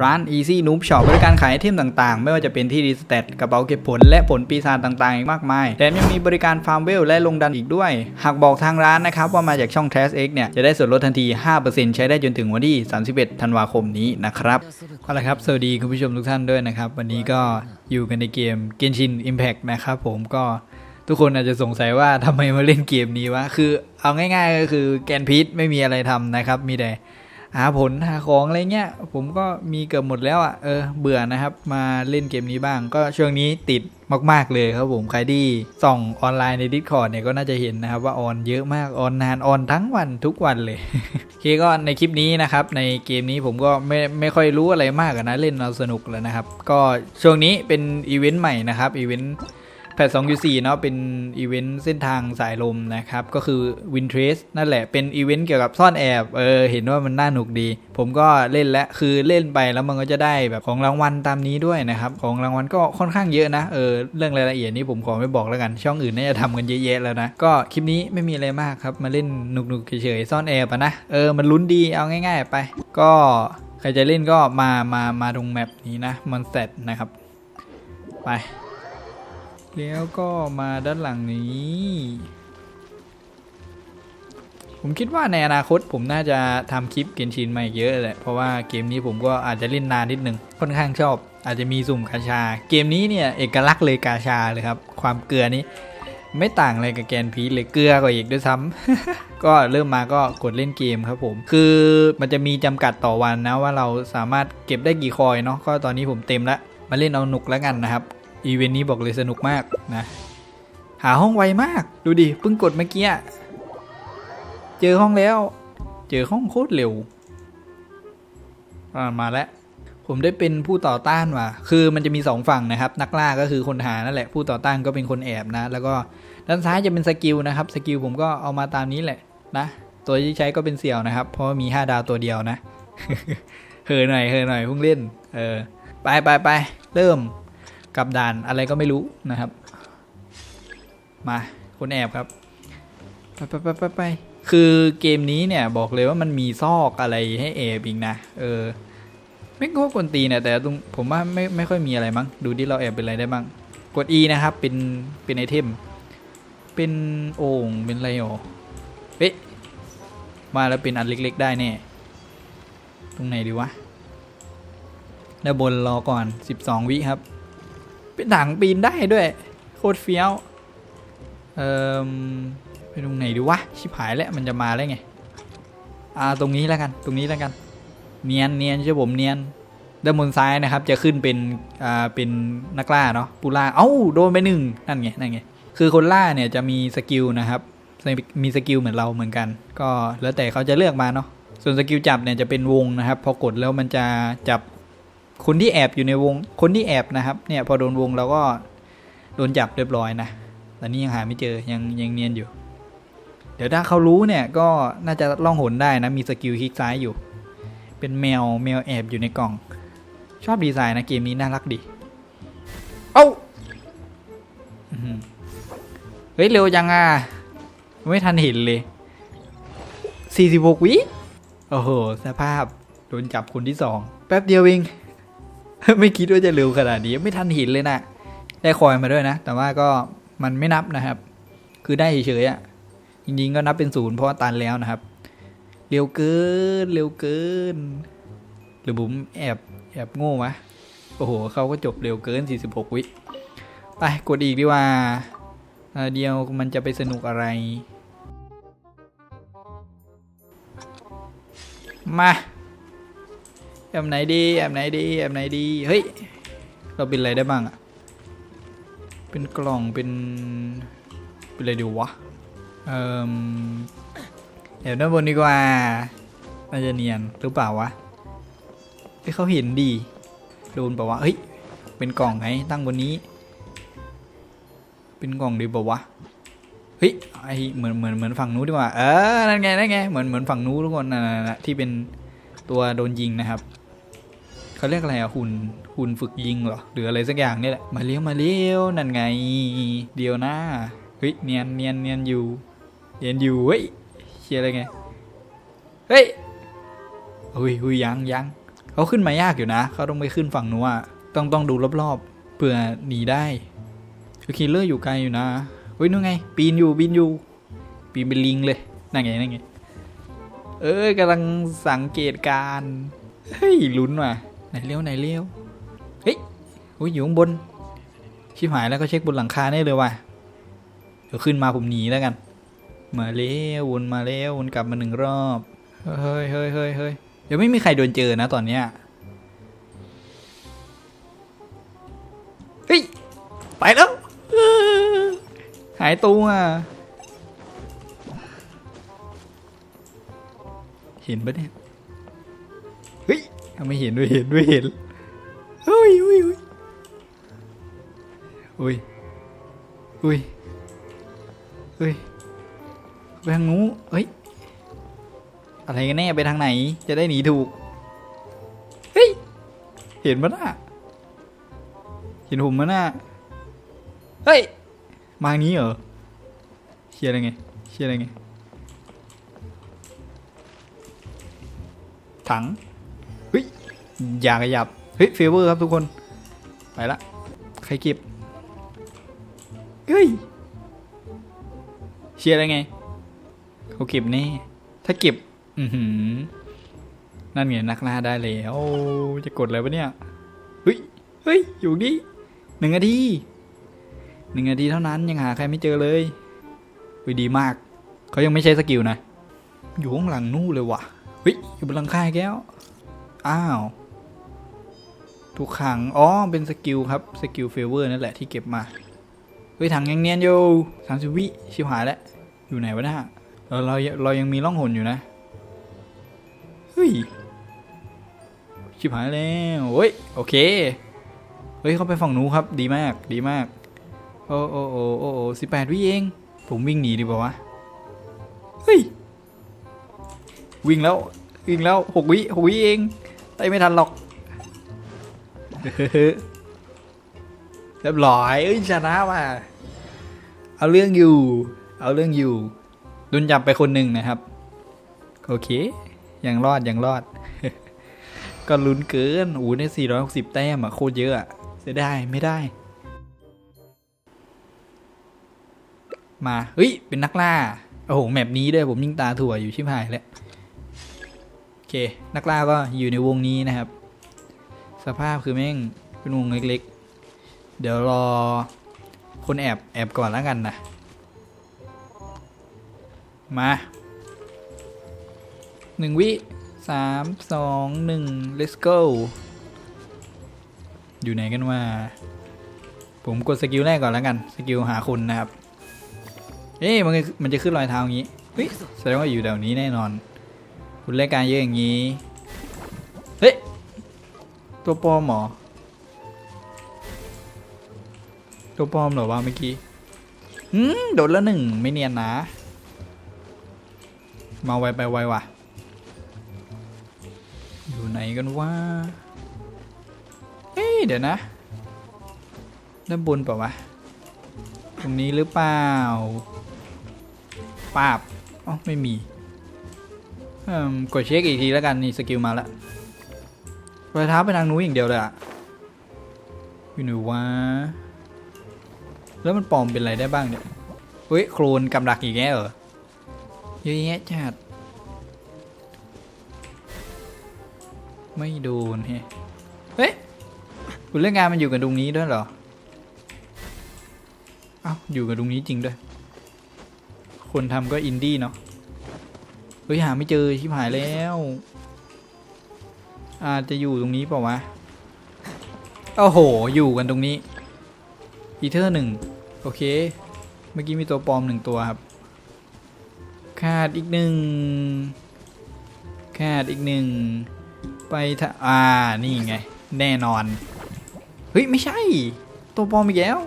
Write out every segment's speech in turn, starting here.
ร้าน Easy Noob Shop บริการขายไอเทมต่างๆ ไม่ว่าจะเป็นที่รีสเตตกระเป๋าเก็บผล และผลปีศาจต่างๆ อีกมากมาย แถมยังมีบริการฟาร์มเวลและลงดันอีกด้วย หากบอกทางร้านนะครับ ว่ามาจากช่อง t r a s X เนี่ย จะได้ส่วนลดทันที 5%ใช้ได้จนถึงวันที่ 31 ธันวาคมนี้นะครับเอาละครับ สวัสดีคุณผู้ชมทุกท่านด้วยนะครับ วันนี้ก็อยู่กันในเกม Genshin Impact นะครับผมก็ทุกคนอาจจะสงสัยว่าทำไมมาเล่นเกมนี้วะคือเอาง่ายๆก็คือแกนพีทไม่มีอะไรทำนะครับมีแต่ หาผลหาของอะไรเงี้ยผมก็มีเกือบหมดแล้วอะ่ะเออเบื่อนะครับ มาเล่นเกมนี้บ้าง ก็ช่วงนี้ติดมากๆเลยครับผมใครที่ส่องออนไลน์ใน Discord เนี่ยก็น่าจะเห็นนะครับว่าออนเยอะมากออนนานออนทั้งวันทุกวันเลยโอเคก็ในคลิปนี้นะครับในเกมนี้ผมก็ไม่ไม่ค่อยรู้อะไรมากนะเล่นเอาสนุกแล้วนะครับ ก็ช่วงนี้เป็นอีเวนต์ใหม่นะครับอีเวนต์ แพท2 U4 เนาะเป็นอีเวนต์เส้นทางสายลมนะครับ ก็คือ Win Trace นั่นแหละเป็นอีเวนต์เกี่ยวกับซ่อนแอบเออเห็นว่ามันน่าหนุกดี ผมก็เล่นแล้วคือเล่นไปแล้วมันก็จะได้แบบของรางวัลตามนี้ด้วยนะครับ ของรางวัลก็ค่อนข้างเยอะนะเออเรื่องรายละเอียดนี้ผมขอไม่บอกแล้วกัน ช่องอื่นน่าจะทำกันเยอะแยะแล้วนะ ก็คลิปนี้ไม่มีอะไรมากครับมาเล่นหนุกๆเฉยๆซ่อนแอบนะเออมันลุ้นดีเอาง่าย ๆ ไป ก็ใครจะเล่นก็มามามาตรงแมปนี้นะมอนสเตตนะครับไป แล้วก็มาด้านหลังนี้ ผมคิดว่าในอนาคตผมน่าจะทำคลิปเกนชินมาเยอะแหละ เพราะว่าเกมนี้ผมก็อาจจะเล่นนานนิดนึง ค่อนข้างชอบ อาจจะมีสุ่มกาชา เกมนี้เนี่ย เอกลักษณ์เลยกาชาเลยครับ ความเกลือนี้ไม่ต่างอะไรกับแกนพีเลยเกลือกว่าอีกด้วยซ้ำก็เริ่มมาก็กดเล่นเกมครับผม คือมันจะมีจำกัดต่อวันนะว่าเราสามารถเก็บได้กี่คอยเนาะก็ตอนนี้ผมเต็มล้วมาเล่นเอาหนุกแล้วกันนะครับ อีเวนต์นี้บอกเลยสนุกมากนะ หาห้องไวมาก ดูดิเพิ่งกดเมื่อกี้ เจอห้องแล้ว เจอห้องโคตรเร็วมาแล้ว ผมได้เป็นผู้ต่อต้านว่ะ คือมันจะมีสองฝั่งนะครับ นักล่าก็คือคนหานั่นแหละ ผู้ต่อต้านก็เป็นคนแอบนะ แล้วก็ด้านซ้ายจะเป็นสกิลนะครับ สกิลผมก็เอามาตามนี้แหละนะ ตัวที่ใช้ก็เป็นเสี่ยวนะครับ เพราะว่ามี5ดาวตัวเดียวนะ เฮอหน่อยเฮอหน่อยเพิ่งเล่น เออ ไปไปไป เริ่ม กับด่านอะไรก็ไม่รู้นะครับ มาคนแอบครับไปไปไปไปไปคือเกมนี้เนี่ยบอกเลยว่ามันมีซอกอะไรให้แอบอีกนะ เออ ไม่ก็กวนตีนะแต่ตรงผมว่าไม่ไม่ค่อยมีอะไรมั้งดูที่เราแอบเป็นอะไรได้บ้างกด E นะครับเป็นเป็นไอเทม เป็นโอ่งเป็นอะไรอ๋อเอ๊ะมาแล้วเป็นอันเล็ก ๆ ได้แน่ตรงไหนดีวะด้านบนรอก่อน 12 วิครับ เป็นถังปีนได้ด้วย โคตรเฟี้ยว เอ่อไปตรงไหนดีวะ ชิบหายแล้วมันจะมาแล้วไง อ่าตรงนี้แล้วกัน ตรงนี้แล้วกัน เนียนเนียนใช่ผมเนียนด้านบนซ้ายนะครับ จะขึ้นเป็น อ่า เป็นนักล่าเนาะปูล่า เอ้า โดนไปหนึ่งนั่นไง นั่นไง คือคนล่าเนี่ยจะมีสกิลนะครับ มีสกิลเหมือนเราเหมือนกัน ก็แล้วแต่เขาจะเลือกมาเนาะ ส่วนสกิลจับเนี่ยจะเป็นวงนะครับ พอกดแล้วมันจะจับ คนที่แอบอยู่ในวง คนที่แอบนะครับ เนี่ยพอโดนวงเราก็โดนจับเรียบร้อยนะแต่นี่ยังหาไม่เจอยังยังเนียนอยู่ เดี๋ยวถ้าเขารู้เนี่ยก็น่าจะล่องหนได้นะมีสกิลคลิกซ้ายอยู่ เป็นแมวแมวแอบอยู่ในกล่อง ชอบดีไซน์นะเกมนี้น่ารักดี เอ้าอื้อหือเฮ้ยเร็วจังอะไม่ทันเห็นเลย46วิโอ้โหสภาพโดนจับคนที่สองแป๊บเดียวเอง ไม่คิดว่าจะเร็วขนาดนี้ไม่ทันห็นเลยนะ ได้คอยมาด้วยนะ แต่ว่าก็มันไม่นับนะครับ คือได้เฉยๆอะ่ะจริงๆก็นับเป็นศูนย์เพราะว่าตันแล้วนะครับ เร็วเกินเร็วเกิน หรือผมแอบแอบโง่มะโอ้โหเขาก็จบเร็วเกิน 46 วิไปกดอีกดีกว่าเดียวมันจะไปสนุกอะไร มา แอบไหนดีแอบไหนดีแอบไหนดีเฮ้ยเราเป็นอะไรได้บ้างอะเป็นกล่องเป็นเป็นอะไรดีวะเอ่อแอบด้านบนดีกว่าน่าจะเนียนหรือเปล่าวะเฮ้ยเขาเห็นดีโดนปล่าวะเฮ้ยเป็นกล่องไงตั้งบนนี้ เป็นกล่องดีปล่าวะเฮ้ยไอเหมือนเหมือนเหมือนฝั่งนู้นดีกว่าเออนั่นไงนั่นไงเหมือนเหมือนฝั่งนู้นทุกคนนั่นๆๆที่เป็นตัวโดนยิงนะครับ เขาเรียกอะไรอะหุ่นหุ่นฝึกยิงเหรอหรืออะไรสักอย่างนี่แหละมาเลี้ยวมาเลี้ยวนั่นไง เดียวนะเฮ้ยเนียนเนียนเนียนอยู่เนียนอยู่เฮ้ยเชียร์อะไรไงเฮ้ยเฮ้ยเฮ้ยยังยังเขาขึ้นมายากอยู่นะ เขาต้องไปขึ้นฝั่งนู้นอะต้องต้องดูรอบๆเผื่อหนีได้คือคิลเลอร์อยู่ไกลอยู่นะเฮ้ยนู่นไง ปีนอยู่ปีนอยู่ ปีนเป็นลิงเลยนั่นไงนั่นไงเอ้ยกำลังสังเกตการเฮ้ยลุ้นว่ะ ไหนเลี้ยวไหนเลี้ยวเฮ้ยโอ้ยอยู่ข้างบน ชิบหายแล้วก็เช็คบนหลังคาได้เลยว่ะ เดี๋ยวขึ้นมาผมหนีแล้วกัน มาเร็ววนมาเร็ววนกลับมาหนึ่งรอบ เฮ้ยเฮ้ยเฮ้ยเฮ้ยเดี๋ยวไม่มีใครโดนเจอนะตอนเนี้ย เฮ้ย ไปแล้ว หายตัวเห็นปะเนี่ย เฮ้ย ไม่เห็นไม่เห็นไม่เห็นเฮ้ยเฮ้ยเฮ้ยอุ้ยอุ้ยเฮ้ยไปทางนู้นเฮ้ย อะไรกันแน่ไปทางไหน จะได้หนีถูก เฮ้ย เห็นมั้น่ะเห็นผมมั้น่ะเฮ้ย มาทางนี้เหรอเชียอะไรไงเชียอะไรไงถัง อย่าขยับ เฮ้ยเฟเวอร์ครับทุกคน ไปละ ใครเก็บ เฮ้ย เชียร์อะไรไง เขาเก็บแน่ ถ้าเก็บ อือหือ นั่นไงนักล่าได้แล้ว จะกดอะไรวะเนี่ย เฮ้ย เฮ้ย อยู่นี่หนึ่งนาทีหนึ่งนาทีเท่านั้นยังหาใครไม่เจอเลยเฮ้ยดีมาก เขายังไม่ใช้สกิลนะ อยู่ข้างหลังนู่นเลยว่ะเฮ้ยอยู่บนหลังคาอีกแล้ว อ้าว ทุกครั้งอ๋อ เป็นสกิลครับ สกิลเฟเวอร์นั่นแหละที่เก็บมา เฮ้ยถังยังเนียนอยู่สามสิบวิชิบหายแล้ว อยู่ไหนวะนะเราเราเรายังมีร่องหนอยู่นะ เฮ้ย ชิบหายแล้วเฮ้ย โอเค เฮ้ย เขาไปฝั่งนู้นครับ ดีมาก ดีมาก โอ้โอ้โอ้โอ้โอ้สิบแปดวิเอง ผมวิ่งหนีดีกว่าวะ เฮ้ย วิ่งแล้ว วิ่งแล้วหกวิหกวิเอง ไต่ไม่ทันหรอก เรียบร้อยเอ้ยชนะว่ะเอาเรื่องอยู่ เอาเรื่องอยู่โดนจับไปคนหนึ่งนะครับ โอเค ยังรอดยังรอด ก็ลุ้นเกินอู้ได้460 แต้มอะโคตรเยอะอะเสียดายไม่ได้ มาเฮ้ย เป็นนักล่า โอ้โห แมปนี้ด้วยผมยิ่งตาถั่วอยู่ชิบหายแล้ว โอเค นักล่าก็อยู่ในวงนี้นะครับ สภาพคือแม่งเป็นวงเล็กๆ เดี๋ยวรอคนแอบแอบก่อนแล้วกันนะ มาหนึ่งวิสามสองหนึ่ง let's go อยู่ไหนกันว่า ผมกดสกิลแรกก่อนแล้วกัน สกิลหาคนนะครับ เอ๊ะมันมันจะขึ้นรอยเท้าอย่างนี้เฮ้ยแสดงว่าอยู่แถวนี้แน่นอน คุณเล่นการเยอะอย่างนี้ เฮ้ย ตัวปลอมเหรอ ตัวปลอมเหรอวะเมื่อกี้อืมโดนล้วหนึ่งไม่เนียนนะ มาไวไปไวว่ะ อยู่ไหนกันวะเฮ้ยเดี๋ยวนะด้านบนเปล่าวะ ตรงนี้หรือเปล่าปาบอ๋อไม่มี เอิ่มกดเช็คอีกทีแล้วกัน นี่สกิลมาแล้ว รอยเท้าไปทางนู้นอย่างเดียวเลยอะอยู่ไหนวะแล้วมันปลอมเป็นอะไรได้บ้างเนี่ยเฮ้ยโครนกำลักอีกแล้วเหรอเยอะแยะจัดไม่โดนเฮ้ยเฮ้ยคุณเรื่องงานมันอยู่กับตรงนี้ด้วยเหรอเอ้าอยู่กับตรงนี้จริงด้วย คนทำก็อินดี้เนาะเฮ้ยหาไม่เจอชิบหายแล้ว อาจจะอยู่ตรงนี้เปล่าวะโอ้โห อยู่กันตรงนี้ อีเทอร์หนึ่งโอเค เมื่อกี้มีตัวปลอมหนึ่งตัวครับ ขาดอีกหนึ่ง ขาดอีกหนึ่ง ไปถ้าอ่า นี่ไง แน่นอน เฮ้ย ไม่ใช่ ตัวปลอมอีกแล้ว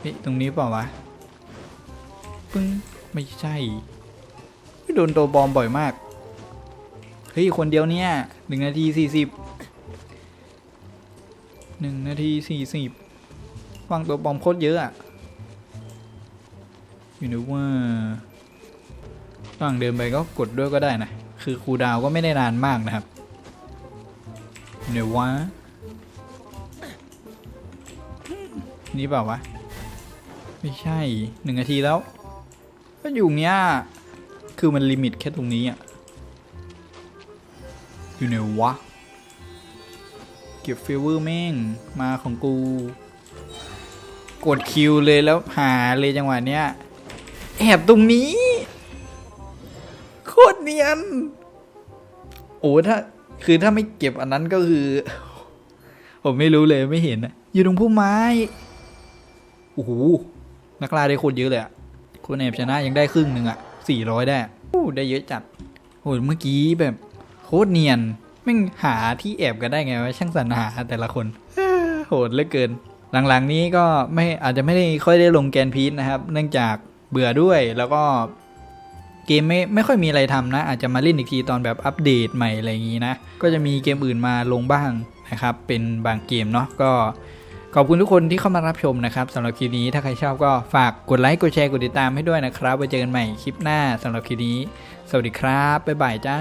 เฮ้ยตรงนี้เปล่าวะ ปึ้ง ไม่ใช่ โดนตัวปลอมบ่อยมาก เฮ้ย คนเดียวเนี่ยหนึ่งนาทีสี่สิบหนึ่งนาทีสี่สิบวางตัวปอมโคตรเยอะอะอยู่นึกว่าระหว่างเดินไปก็กดด้วยก็ได้นะ คือคูดาวก็ไม่ได้นานมากนะครับอยู่ไหนวะนี่เปล่าวะ ไม่ใช่หนึ่งนาทีแล้ว ก็อยู่เนี้ย คือมันลิมิตแค่ตรงนี้อะ อยู่ไหนวะ เก็บเฟเวอร์แม่ง มาของกู กดคิวเลยแล้วหาเลยจังหวะเนี้ย แอบตรงนี้ โคตรเนียน โอ้ถ้า คือถ้าไม่เก็บอันนั้นก็คือ ผมไม่รู้เลยไม่เห็นอะอยู่ตรงพุ่มไม้ โอ้โห นักล่าได้โคตรเยอะเลยอะคนแอบชนะยังได้ครึ่งหนึ่งอะสี่ร้อยได้โอ้ได้เยอะจัดโอ้ยเมื่อกี้แบบ คตรเนียนแม่งหาที่แอบกันได้ไงวะช่างสรรหาแต่ละคนโหดเหลือเกิน หลังๆนี้ก็ไม่อาจจะไม่ได้ค่อยได้ลงแกนพีชนะครับ เนื่องจากเบื่อด้วยแล้วก็เกมไม่ไม่ค่อยมีอะไรทำนะ อาจจะมาเล่นอีกทีตอนแบบอัปเดตใหม่อะไรอย่างนี้นะ ก็จะมีเกมอื่นมาลงบ้างนะครับ เป็นบางเกมเนาะก็ขอบคุณทุกคนที่เข้ามารับชมนะครับสำหรับคลิปนี้ถ้าใครชอบก็ฝากกดไลค์กดแชร์กดติดตามให้ด้วยนะครับไว้เจอกันใหม่คลิปหน้าสำหรับคลิปนี้ สวัสดีครับบ๊ายบายจ้า